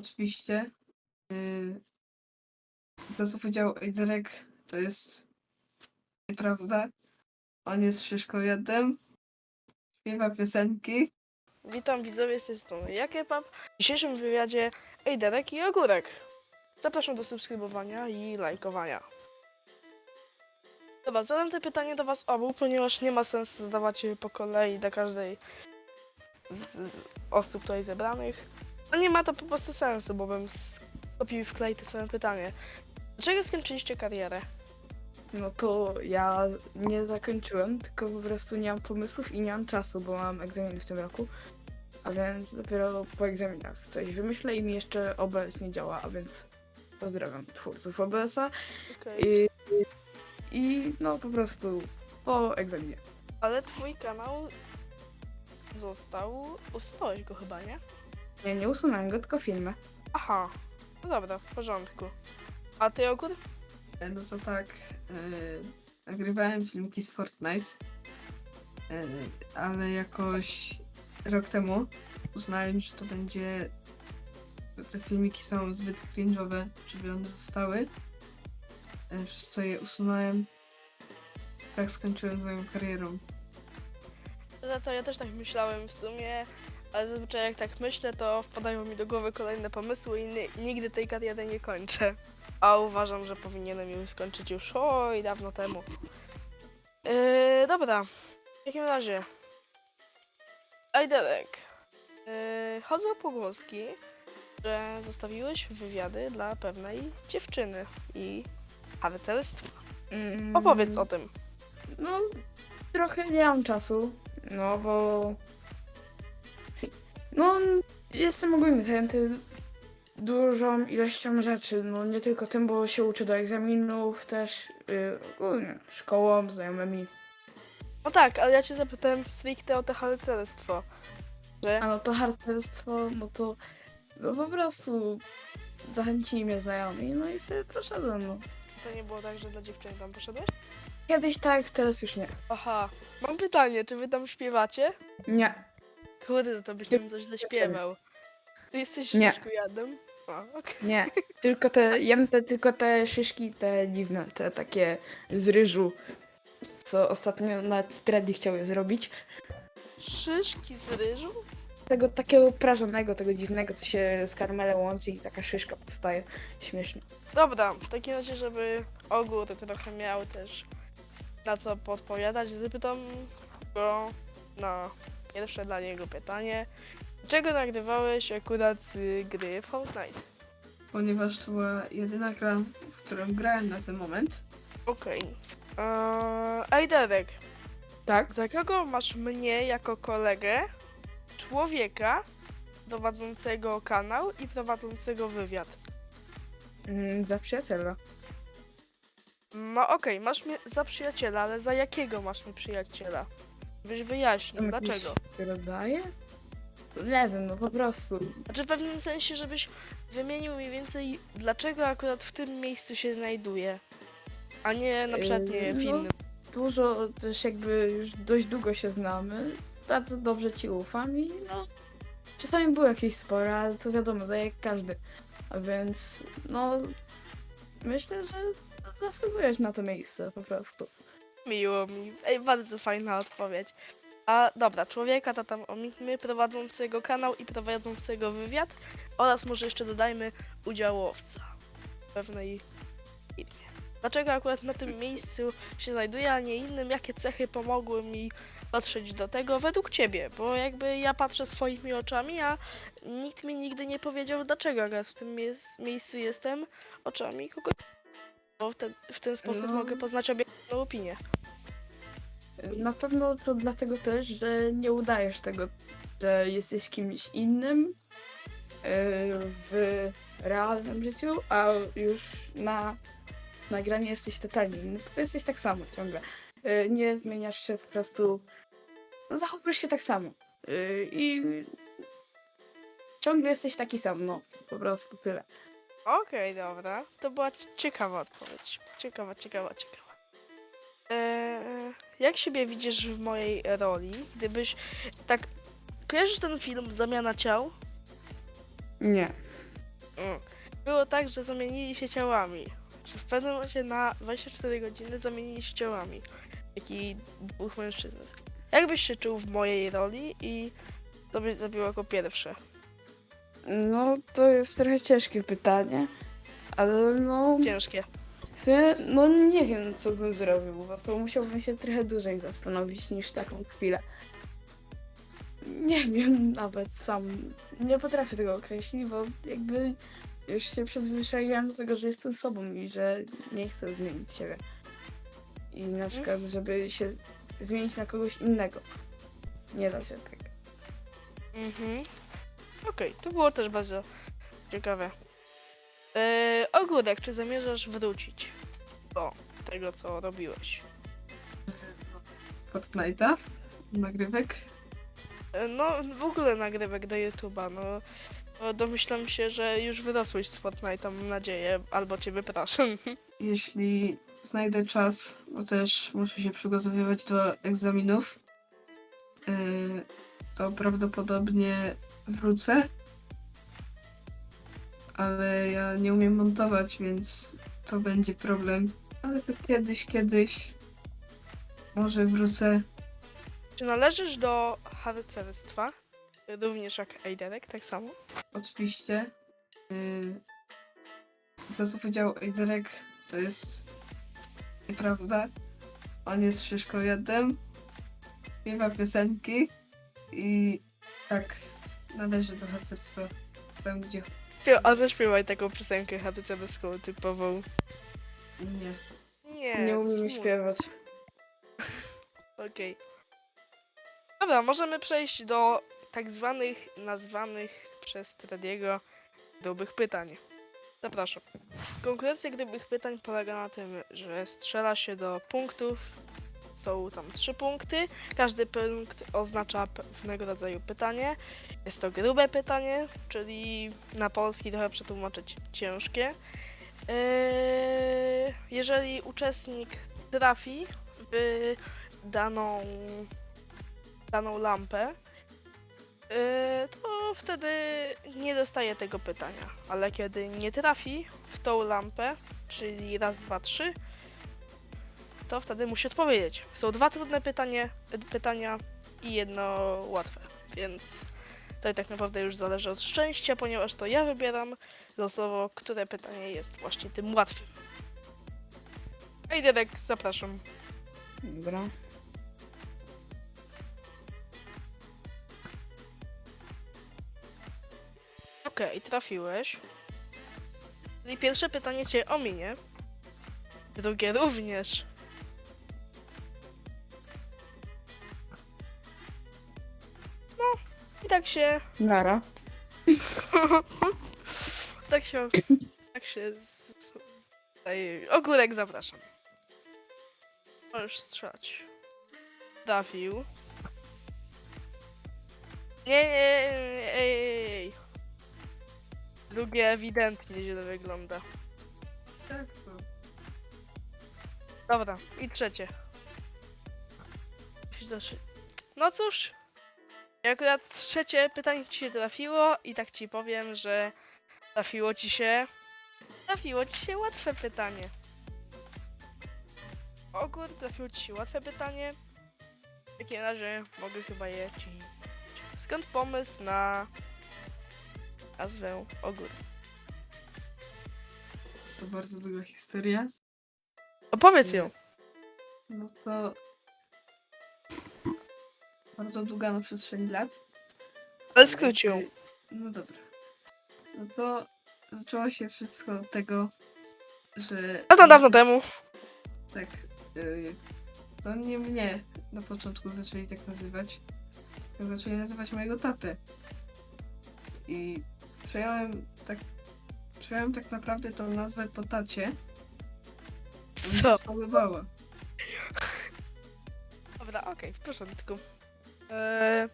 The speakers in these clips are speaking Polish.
oczywiście. Yy, to, co powiedział Ejderek, to jest nieprawda. On jest szyszkojadem, śpiewa piosenki. Witam widzowie z tej strony. W dzisiejszym wywiadzie Ejderek i Ogórek. Zapraszam do subskrybowania i lajkowania. Dobra, zadam te pytanie do was obu, ponieważ nie ma sensu zadawać je po kolei do każdej z, z osób tutaj zebranych. No nie ma to po prostu sensu, bo bym skopił i wklei te same pytanie. Dlaczego skończyliście karierę? No to ja nie zakończyłem, tylko po prostu nie mam pomysłów i nie mam czasu, bo mam egzaminy w tym roku. A więc dopiero po egzaminach coś wymyślę i mi jeszcze OBS nie działa, a więc pozdrawiam twórców OBS-a Okej. i, i no po prostu po egzaminie. Ale twój kanał został... Usunąłeś go chyba, nie? Nie, nie usunąłem go, tylko filmy. Aha, no dobra, w porządku. A ty ogór? E, No to tak, yy, nagrywałem filmiki z Fortnite, yy, ale jakoś rok temu uznałem, że to będzie, że te filmiki są zbyt cringe'owe, żeby one zostały, yy, przez co je usunąłem. Tak skończyłem z moją karierą. No to ja też tak myślałem w sumie, ale zazwyczaj jak tak myślę, to wpadają mi do głowy kolejne pomysły i ni- nigdy tej kariery nie kończę. A uważam, że powinienem ją skończyć już oj dawno temu. Yy, dobra, w takim razie. Ajdelek. Yy, chodzą pogłoski, że zostawiłeś wywiady dla pewnej dziewczyny i harcerstwa. Mm, Opowiedz o tym. No, trochę nie mam czasu, no bo. No, jestem ogólnie zajęty dużą ilością rzeczy. No, nie tylko tym, bo się uczę do egzaminów, też yy, ogólnie szkołą, znajomymi. No tak, ale ja cię zapytałem stricte o te harcerstwo. Że A no to harcerstwo, no to. No po prostu zachęcili mnie znajomi, no i sobie poszedłem, no. to nie było tak, że dla dziewczyny tam poszedłeś? Kiedyś tak, teraz już nie. Aha, mam pytanie, czy wy tam śpiewacie? Nie. Kurde, to byś tam coś zaśpiewał. Ty jesteś Nie. A, okej. Nie, tylko te, jem te, tylko te szyszki, te dziwne, te takie z ryżu, co ostatnio nawet Treddy chciał je zrobić. Szyszki z ryżu? Tego takiego prażonego, tego dziwnego, co się z karmelem łączy i taka szyszka powstaje. Śmieszne. Dobra, w takim razie, żeby ogór trochę miał też na co podpowiadać, zapytam go na pierwsze dla niego pytanie. Dlaczego nagrywałeś akurat z gry Fortnite? Ponieważ to była jedyna gra, w którą grałem na ten moment. Okej. Eee, Ej, Derek, Tak? za kogo masz mnie jako kolegę, człowieka prowadzącego kanał i prowadzącego wywiad? Mm, za przyjaciela. No okej, masz mnie za przyjaciela, ale za jakiego masz mnie przyjaciela? Byś wyjaśnił, Są jakieś dlaczego? rodzaje? Nie wiem, no po prostu. Znaczy w pewnym sensie, żebyś wymienił mniej więcej, dlaczego akurat w tym miejscu się znajduje, a nie na przykład, nie wiem, w Yy, no. innym. Dużo też jakby już dość długo się znamy. Bardzo dobrze ci ufam i no. Czasami było jakieś spore, ale to wiadomo, tak jak każdy. A więc no. Myślę, że zasługujesz na to miejsce po prostu. Miło mi. Ej, bardzo fajna odpowiedź. A dobra, człowieka to tam omińmy, prowadzącego kanał i prowadzącego wywiad oraz może jeszcze dodajmy udziałowca w pewnej firmie. Dlaczego akurat na tym miejscu się znajduję, a nie innym? Jakie cechy pomogły mi dotrzeć do tego według ciebie? Bo jakby ja patrzę swoimi oczami, a nikt mi nigdy nie powiedział, dlaczego akurat w tym miejscu jestem oczami kogoś. Bo w ten, w ten sposób No. mogę poznać obiektywną opinię. Na pewno to dlatego też, że nie udajesz tego, że jesteś kimś innym yy, w realnym życiu, a już na nagraniu jesteś totalnie inny. Tylko jesteś tak samo ciągle. Yy, Nie zmieniasz się po prostu. No, zachowujesz się tak samo. Yy, I ciągle jesteś taki sam, no po prostu tyle. Okej, dobra. To była ciekawa odpowiedź. Ciekawa, ciekawa, ciekawa. Eee, jak siebie widzisz w mojej roli? Gdybyś tak. Kojarzysz ten film Zamiana ciał? Nie. Mm. Było tak, że zamienili się ciałami. Że w pewnym momencie na 24 godziny zamienili się ciałami. Taki dwóch mężczyzn. Jak byś się czuł w mojej roli i co byś zrobił jako pierwsze? No, to jest trochę ciężkie pytanie, ale no, Ciężkie. w sumie, no nie wiem, co bym zrobił, bo to musiałbym się trochę dłużej zastanowić niż taką chwilę. Nie wiem nawet sam, nie potrafię tego określić, bo jakby już się przyzwyczaiłem do tego, że jestem sobą i że nie chcę zmienić siebie. I na przykład, żeby się zmienić na kogoś innego. Nie da się tak. Mhm. Okej, to było też bardzo ciekawe. Yy, Ogórek, czy zamierzasz wrócić do tego, co robiłeś? Fortnite'a, nagrywek. Yy, No, w ogóle nagrywek do YouTube'a, no. no. Domyślam się, że już wyrosłeś z Fortnite'a, mam nadzieję, albo cię wypraszam. Jeśli znajdę czas, bo też muszę się przygotowywać do egzaminów, yy, to prawdopodobnie wrócę. Ale ja nie umiem montować, więc to będzie problem. Ale to kiedyś, kiedyś może wrócę. Czy należysz do harcerstwa? Również jak Eiderek, tak samo? Oczywiście. Yy, to, co powiedział Ejderek, to jest nieprawda. On jest szyszkowiatem, śpiewa piosenki i tak należy do harcerstwa tam, gdzie Śpiew- A zaśpiewaj taką piosenkę harcerską typową. nie. Nie, Nie to umiem smutne. śpiewać. Okej. Dobra, możemy przejść do tak zwanych, nazwanych przez Trediego grubych pytań. Zapraszam. Konkurencja grubych pytań polega na tym, że strzela się do punktów. Są tam trzy punkty. Każdy punkt oznacza pewnego rodzaju pytanie. Jest to grube pytanie, czyli na polski trochę przetłumaczyć ciężkie. Eee, jeżeli uczestnik trafi w daną, daną lampę, yy, to wtedy nie dostaje tego pytania. Ale kiedy nie trafi w tą lampę, czyli raz, dwa, trzy, to wtedy musi odpowiedzieć. Są dwa trudne pytanie, pytania i jedno łatwe, więc to tak naprawdę już zależy od szczęścia, ponieważ to ja wybieram losowo, które pytanie jest właśnie tym łatwym. Ej, Dedek, zapraszam. Dobra. Okej, trafiłeś. Czyli pierwsze pytanie cię ominie. Drugie również. Tak się. Nara. tak się. Tak się. z- Tutaj. Ogórek zapraszam. Możesz strzelać. Trafił. Nie, nie, nie, ej, ej, ej. Drugie ewidentnie źle wygląda. Tak to. Dobra, i trzecie. No cóż, akurat trzecie pytanie ci się trafiło i tak ci powiem, że trafiło ci się... Trafiło ci się łatwe pytanie. Ogór, trafiło ci się łatwe pytanie. W takim razie mogę chyba je ci... Skąd pomysł na nazwę ogór? Jest to bardzo długa historia. Opowiedz ją. No to bardzo długa na przestrzeni lat. Ale skróć ją. No dobra. No to zaczęło się wszystko od tego, że. Dawno, dawno temu. Tak. y, To nie mnie na początku zaczęli tak nazywać. Tak zaczęli nazywać mojego tatę. I przejąłem tak. Przejąłem tak naprawdę tą nazwę po tacie. bo mi Co? się Spodobała. Dobra, okej, w porządku. Eee,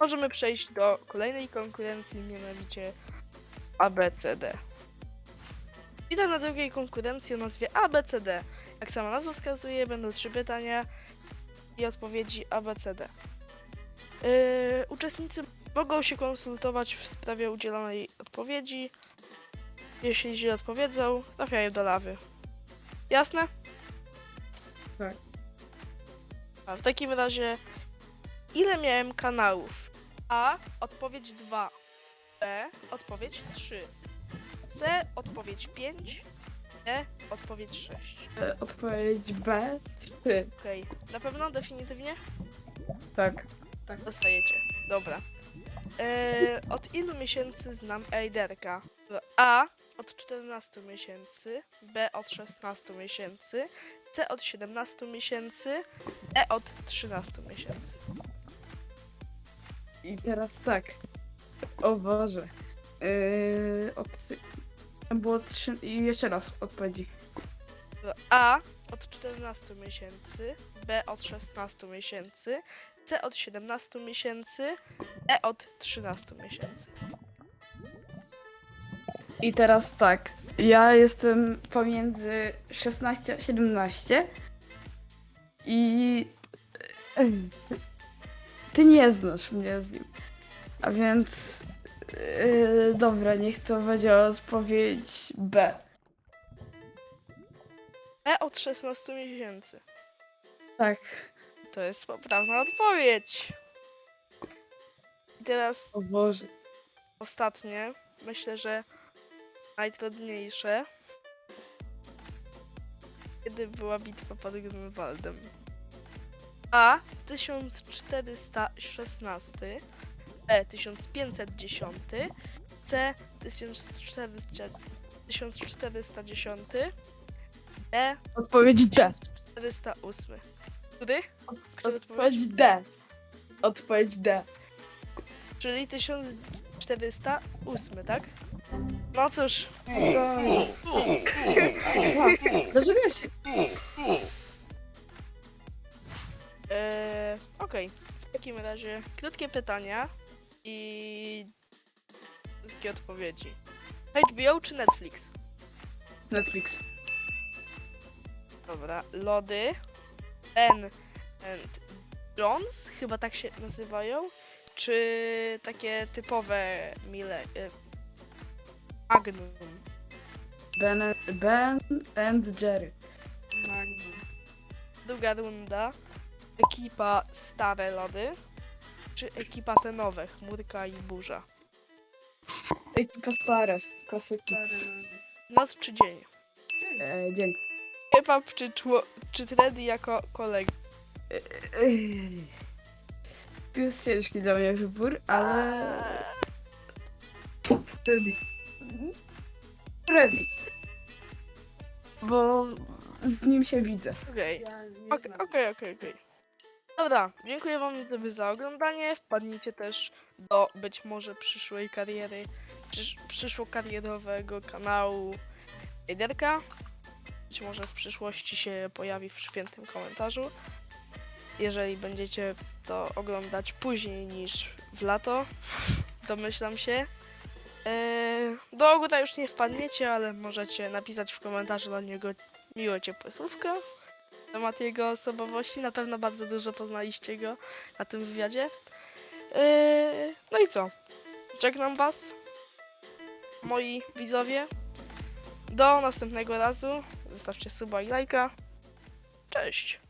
możemy przejść do kolejnej konkurencji, mianowicie ABCD. Witam na drugiej konkurencji o nazwie ABCD. Jak sama nazwa wskazuje, będą trzy pytania i odpowiedzi ABCD. Eee, uczestnicy mogą się konsultować w sprawie udzielonej odpowiedzi Jeśli źle odpowiedzą, trafiają do lawy. Jasne? Tak. A w takim razie, ile miałem kanałów? A. Odpowiedź 2. B. Odpowiedź 3. C. Odpowiedź 5. D. Odpowiedź 6. E, Odpowiedź B. 3. Okej. Na pewno? Definitywnie? Tak. Dostajecie. Dobra. Eee, od ilu miesięcy znam Ejderka? A. Od 14 miesięcy. B. Od 16 miesięcy. C. Od 17 miesięcy. E. Od 13 miesięcy. I teraz tak. O Boże. Yy, od... Było trzy... I jeszcze raz odpowiedzi. A. Od 14 miesięcy. B. Od 16 miesięcy. C. Od 17 miesięcy. E. Od 13 miesięcy. I teraz tak. Ja jestem pomiędzy 16 a 17. I. Ty nie znasz mnie z nim. A więc. Yy, dobra, niech to będzie odpowiedź B. E. Od 16 miesięcy. Tak. To jest poprawna odpowiedź. I teraz O Boże. ostatnie, myślę, że najtrudniejsze. Kiedy była bitwa pod Grunwaldem? A. 1416 B. 1510 C. 1400 1410 D. Odpowiedź D. 1408 Który? Który Odpowiedź D. Odpowiedź D. Czyli 1408, tak? No cóż, Dlaczego ja się. E, okej. W takim razie krótkie pytania i krótkie odpowiedzi. HBO czy Netflix? Netflix. Dobra, lody. Ben and Jones, chyba tak się nazywają. Czy takie typowe mile... E, Magnum. Ben, ben and Jerry. Magnum. Druga runda. Ekipa stare lody. Czy ekipa te nowe, chmurka i burza? Ekipa stare. Klasyki. Noc czy dzień? E, dzień. Kebab czy, czło, czy Teddy jako kolega? Ej. Tu jest ciężki dla mnie wybór, ale. Freddy. Freddy. Bo z nim się widzę. Okej, okej, okej. okej. Dobra, dziękuję wam za oglądanie. Wpadnijcie też do być może przyszłej kariery, przysz, przyszłokarierowego kanału Ejderka. Być może w przyszłości się pojawi w przypiętym komentarzu. Jeżeli będziecie to oglądać później niż w lato, domyślam się. Eee, do Ogóra już nie wpadniecie, ale możecie napisać w komentarzu do niego miłe, ciepłe słówko temat jego osobowości. Na pewno bardzo dużo poznaliście go na tym wywiadzie. Yy, no i co? Żegnam Was, moi widzowie. Do następnego razu. Zostawcie suba i lajka. Cześć!